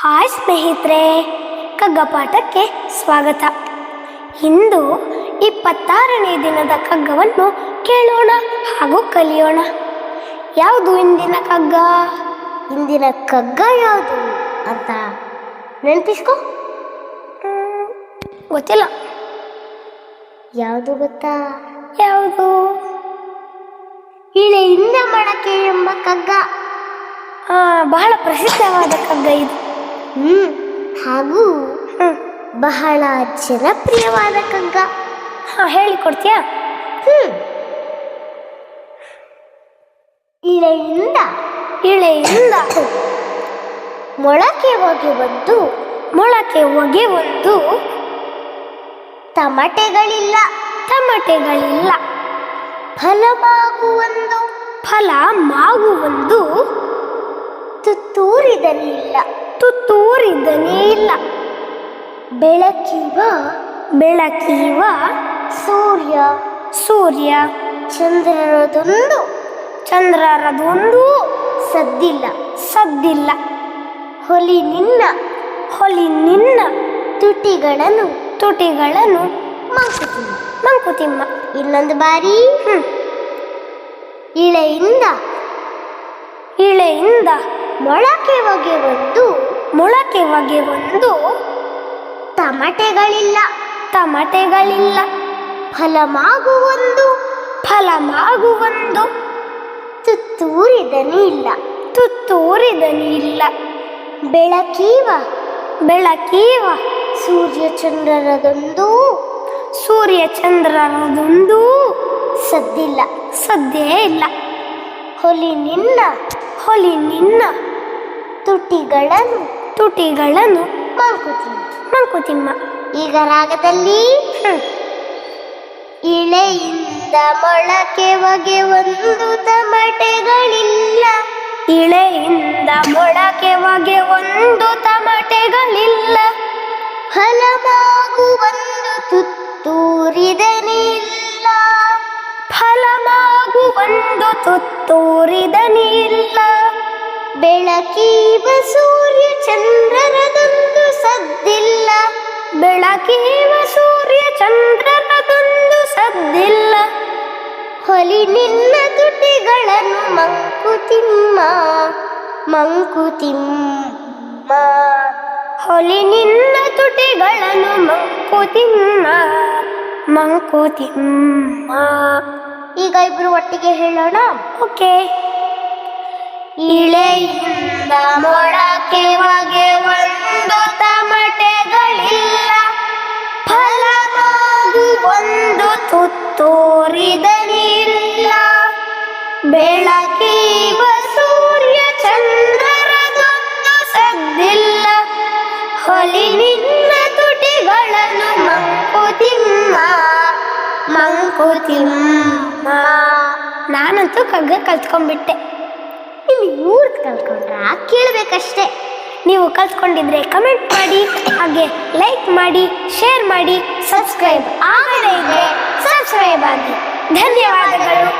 Hi ಸ್ನೇಹಿತರೆ ಕಗ್ಗಪಾಠಕ್ಕೆ ಸ್ವಾಗತ. ಇಂದು ಇಪ್ಪತ್ತಾರನೇ ದಿನದ ಕಗ್ಗವನ್ನು ಕೇಳೋಣ ಹಾಗೂ ಕಲಿಯೋಣ. ಯಾವುದು ಇಂದಿನ ಕಗ್ಗ? ಇಂದಿನ ಕಗ್ಗ ಯಾವುದು ಅಂತ ನೆನಪಿಸ್ಕೊ. ಗೊತ್ತಿಲ್ಲ. ಯಾವುದು ಗೊತ್ತಾ? ಯಾವುದು? ಇಳೆಯಿಂದ ಮಡಕೆ ಎಂಬ ಕಗ್ಗ. ಬಹಳ ಪ್ರಸಿದ್ಧವಾದ ಕಗ್ಗ ಇದು. ಹಾಗೂ ಬಹಳ ಜನಪ್ರಿಯವಾದ ಕಗ್ಗ ಹೇಳಿಕೊಡ್ತೀಯ ಹೇಳಿಕೊಡ್ತೀಯಾ ಹ್ಞೂ ಇಳೆಯಿಂದ ಇಳೆಯಿಂದ ಮೊಳಕೆ ಹೋಗಿ ಬಂದು ಮೊಳಕೆ ಹೋಗಿ ಒಂದು ತಮಟೆಗಳಿಲ್ಲ. ಟಮಟೆಗಳಿಲ್ಲ ಫಲವಾಗುವೊಂದು. ಫಲ ಮಾವು ಒಂದು ತುತ್ತೂರಿದನೇ ಇಲ್ಲ. ಬೆಳಕಿವ ಬೆಳಕಿವ ಸೂರ್ಯ. ಸೂರ್ಯ ಚಂದ್ರರದೊಂದು ಚಂದ್ರರದೊಂದು ಸದ್ದಿಲ್ಲ ಸದ್ದಿಲ್ಲ. ಹೊಲಿ ನಿನ್ನ ಹೊಲಿ ನಿನ್ನ ತುಟಿಗಳನ್ನು ತುಟಿಗಳನ್ನು ಮಂಕುತಿಮ್ಮ ಮಂಕುತಿಮ್ಮ. ಇನ್ನೊಂದು ಬಾರಿ. ಹ್ಞೂ ಇಳೆಯಿಂದ ಇಳೆಯಿಂದ ಮೊಳಕೆ ಒಗೆ ಒಂದು, ಮೊಳಕೆ ಒಗೆ ಒಂದು. ತಮಟೆಗಳಿಲ್ಲ ಟಮಟೆಗಳಿಲ್ಲ ಫಲಮಾಗುವೊಂದು ಫಲಮಾಗುವೊಂದು ತುತ್ತೂರಿದನಿ ಇಲ್ಲ ತುತ್ತೂರಿದನಿ ಇಲ್ಲ. ಬೆಳಕೀವ ಬೆಳಕೀವ, ಸೂರ್ಯ ಸೂರ್ಯಚಂದ್ರರದೊಂದು ಸೂರ್ಯ ಚಂದ್ರರದೊಂದು ಸದ್ದಿಲ್ಲ ಸದ್ಯ ಇಲ್ಲ. ಹೊಲಿ ನಿನ್ನ ಹೊಲಿ ನಿನ್ನ. ತುಟಿಗಳನ್ನು ತುಟಿಗಳನ್ನು ಮಂಕುತಿಮ್ಮ ಮಂಕುತಿಮ್ಮ ಈಗ ರಾಗದಲ್ಲಿ ಇಳೆಯಿಂದ ಮೊಳಕೆ ಒಗೆ ಒಂದು ತಮಟೆಗಳಿಲ್ಲ ಇಳೆಯಿಂದ ಮೊಳಕೆ ಒಗೆ ಒಂದು ತಮಟೆಗಳಿಲ್ಲ ಫಲವಾಗುವೊಂದು ತುತ್ತೂರಿದನಿಲ್ಲ ಫಲವಾಗು ಒಂದು ತುತ್ತೂರಿದನಿಲ್ಲ ಬೆಳಕೀವ ಸೂರ್ಯ ಚಂದ್ರರದೊಂದು ಸದ್ದಿಲ್ಲ. ಬೆಳಕೀವ ಸೂರ್ಯ ಚಂದ್ರರದೊಂದು ಸದ್ದಿಲ್ಲ. ಹೊಲಿ ನಿನ್ನ ತುಟಿಗಳನ್ನು ಮಂಕುತಿಮ್ಮ ಮಂಕುತಿಮ್ಮ ಹೊಲಿ ನಿನ್ನ ತುಟಿಗಳನ್ನು ಮಂಕುತಿಮ್ಮ ಮಂಕುತಿಮ್ಮ ಈಗ ಇಬ್ರು ಒಟ್ಟಿಗೆ ಹೇಳೋಣ? ಓಕೆ. ಇಳೆಯಿಂದ ಮೊಳಕೆ ಹೊಗೆ ಒಂದು ತಮಟೆಗಳಿಲ್ಲ. ಫಲವಾಗಿ ಒಂದು ತುತ್ತೂರಿದನಿಲ್ಲ ಬೆಳಕೀವ ಸೂರ್ಯ ಚಂದ್ರರದೊಂದು ಸದ್ದಿಲ್ಲ. ಹೊಲಿ ನಿನ್ನ ತುಟಿಗಳನ್ನು ಮಂಕುತಿಮ್ಮ ಮಂಕುತಿಮ್ಮ ನಾನಂತೂ ಕಗ್ಗ ಕಲ್ತ್ಕೊಂಡ್ಬಿಟ್ಟೆ. ಇನ್ನು ಕಲ್ತ್ಕೊಂಡ್ರೆ ಕೇಳಬೇಕಷ್ಟೇ. ನೀವು ಕಲ್ತ್ಕೊಂಡಿದ್ರೆ ಕಮೆಂಟ್ ಮಾಡಿ, ಹಾಗೆ ಲೈಕ್ ಮಾಡಿ, ಶೇರ್ ಮಾಡಿ, ಸಬ್ಸ್ಕ್ರೈಬ್ ಆಗದೇ ಸಬ್ಸ್ಕ್ರೈಬ್ ಆಗಿ ಧನ್ಯವಾದಗಳು.